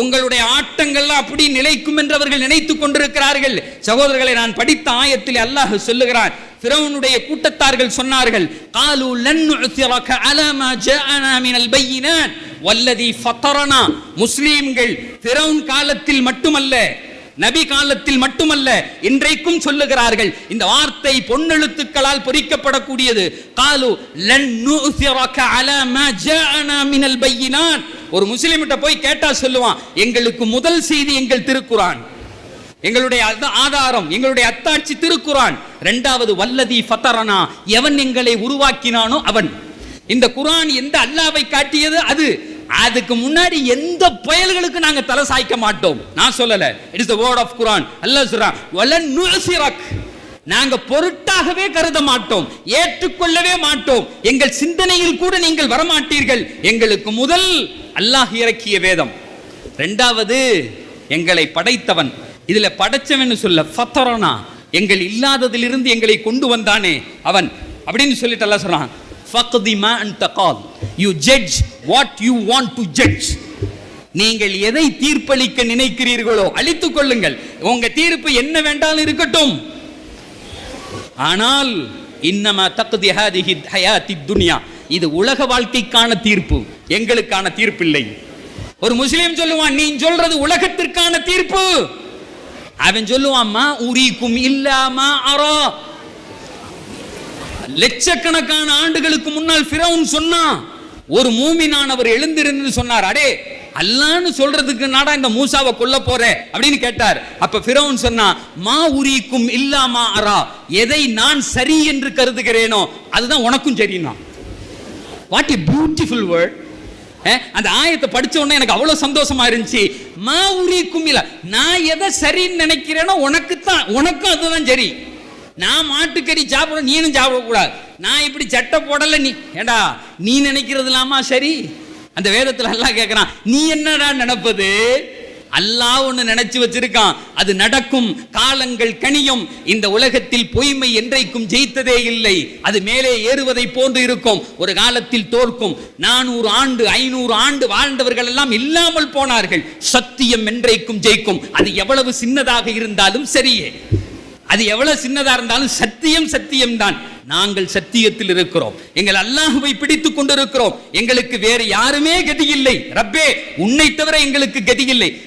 உங்களுடைய ஆட்டங்கள்லாம் அப்படி நிலைக்கும் என்று அவர்கள் நினைத்துக் கொண்டிருக்கிறார்கள். சகோதரர்களை நான் படித்த ஆயத்தில் அல்லாஹ் சொல்லுகிறான். ஃபிரௌனுடைய கூட்டத்தார்கள் சொன்னார்கள் காலு லன் நுஅத்திரக அலா மா ஜாஅனா மினல் பையினாத் வல்லதி ஃபத்தரனா. முஸ்லிம்கள் ஃபிரௌன் காலத்தில் மட்டுமல்ல நபி காலத்தில் மட்டுமல்ல இன்றைக்கும் சொல்லுகிறார்கள் இந்த வார்த்தை பொன்னெழுத்துக்களால் பொறிக்கப்படக்கூடியது. காலு லன் நுஅத்திரக அலா மா ஜாஅனா மினல் பையினாத் ஒரு முஸ்லிம்கிட்ட போய் கேட்டா சொல்லுவான் எங்களுக்கு முதல் செய்தி எங்கள் திருக்குரான் எங்களுடைய ஆதாரம் எங்களுடைய அத்தாட்சி திருக்குரான் இரண்டாவது வல்லதி ஃபத்தரனா எவன் எங்களை உருவாக்கினானோ அவன். இந்த குரான் எந்த அல்லாவை காட்டியது? அது அதுக்கு முன்னாடி எந்த பயல்களுக்கு நாங்க தலை சாய்க்க மாட்டோம். நான் சொல்லல. It's the word of Quran Allah சொல்றான் வலன் நுசிரக் நாங்க பொருட்டாகவே கருத மாட்டோம் ஏற்றுக்கொள்ளவே மாட்டோம். எங்கள் சிந்தனையில் கூட நீங்கள் வரமாட்டீர்கள். எங்களுக்கு முதல் அல்லாஹ் இறக்கிய வேதம். ரெண்டாவது எங்களை படைத்தவன். இதுல படைச்சவன் சொல்ல ஃபத்தரனா எங்கள் இல்லாததிலிருந்து எங்களை கொண்டு வந்தானே அவன். அப்படின்னு சொல்லிட்டு அல்லாஹ் சொல்றான் ஃபக்தி மா த கால் you judge what you want to judge. நீங்கள் எதை தீர்ப்பளிக்க நினைக்கிறீர்களோ அழித்துக் கொள்ளுங்கள். உங்க தீர்ப்பு என்ன வேண்டாலும் இருக்கட்டும். ஆனால் இன்னமா தக்தி ஹாதிஹி ஹயாத்தி துனியா. இது உலக வாழ்க்கைக்கான தீர்ப்பு. எங்களுக்கான தீர்ப்பில்லை. ஒரு முஸ்லீம் சொல்லுவான் நீ சொல்றது உலகத்திற்கான தீர்ப்பு. அவன் சொல்லுவான்மா உரிக்கும் இல்லாமா அரோ. லட்சக்கணக்கான ஆண்டுகளுக்கு முன்னால் ஃபிரௌன் சொன்னான். ஒரு மூமினானவர் எழுந்திருந்து சொன்னார் அடே அல்லான்னு சொல்றதுக்கு நாடா இந்த மூசாவை கொல்ல போறேன் அப்படின்னு கேட்டார். அப்ப ஃபிரௌன் சொன்னா மா உரிக்கும் இல்லாமா அரா எதை நான் சரி என்று கருதுகிறேனோ அதுதான் உனக்கும் சரினா வாட் ஏ பியூட்டிஃபுல் வேர்ட் அந்த ஆயத்தை படிச்ச உடனே எனக்கு அவ்வளவு சந்தோஷமா இருந்துச்சு. மா உரிக்கும் இல்ல நான் எதை சரின்னு நினைக்கிறேனோ உனக்கு தான் உனக்கும் அதுதான் சரி. நான் மாட்டுக்கறி சாப்பிட நீனும் சாப்பிடக்கூடாது. நான் இப்படி சட்டை போடல நீ ஏடா நீ நினைக்கிறது இல்லாமா சரி? அந்த வேதத்தில் அல்லாஹ் கேட்கிறான் நீ என்னடா நினைப்பது? அல்லாஹ் ஒன்று நினைச்சு வச்சிருக்கான். அது நடக்கும் காலங்கள் கனியும். இந்த உலகத்தில் பொய்மை என்றைக்கும் ஜெயித்ததே இல்லை. அது மேலே ஏறுவதை போன்று இருக்கும். ஒரு காலத்தில் தோற்கும். நானூறு ஆண்டு ஐநூறு ஆண்டு வாழ்ந்தவர்கள் எல்லாம் இல்லாமல் போனார்கள். சத்தியம் என்றைக்கும் ஜெயிக்கும். அது எவ்வளவு சின்னதாக இருந்தாலும் சரியே. அது எவ்வளவு சின்னதா இருந்தாலும் சத்தியம் சத்தியம் தான் நாங்கள் சத்தியத்தில் இருக்கிறோம். எங்கள் அல்லாஹுவை பிடித்துக் கொண்டிருக்கிறோம். எங்களுக்கு வேறு யாருமே கதி இல்லை ரப்பே உன்னை தவிர எங்களுக்கு கதி இல்லை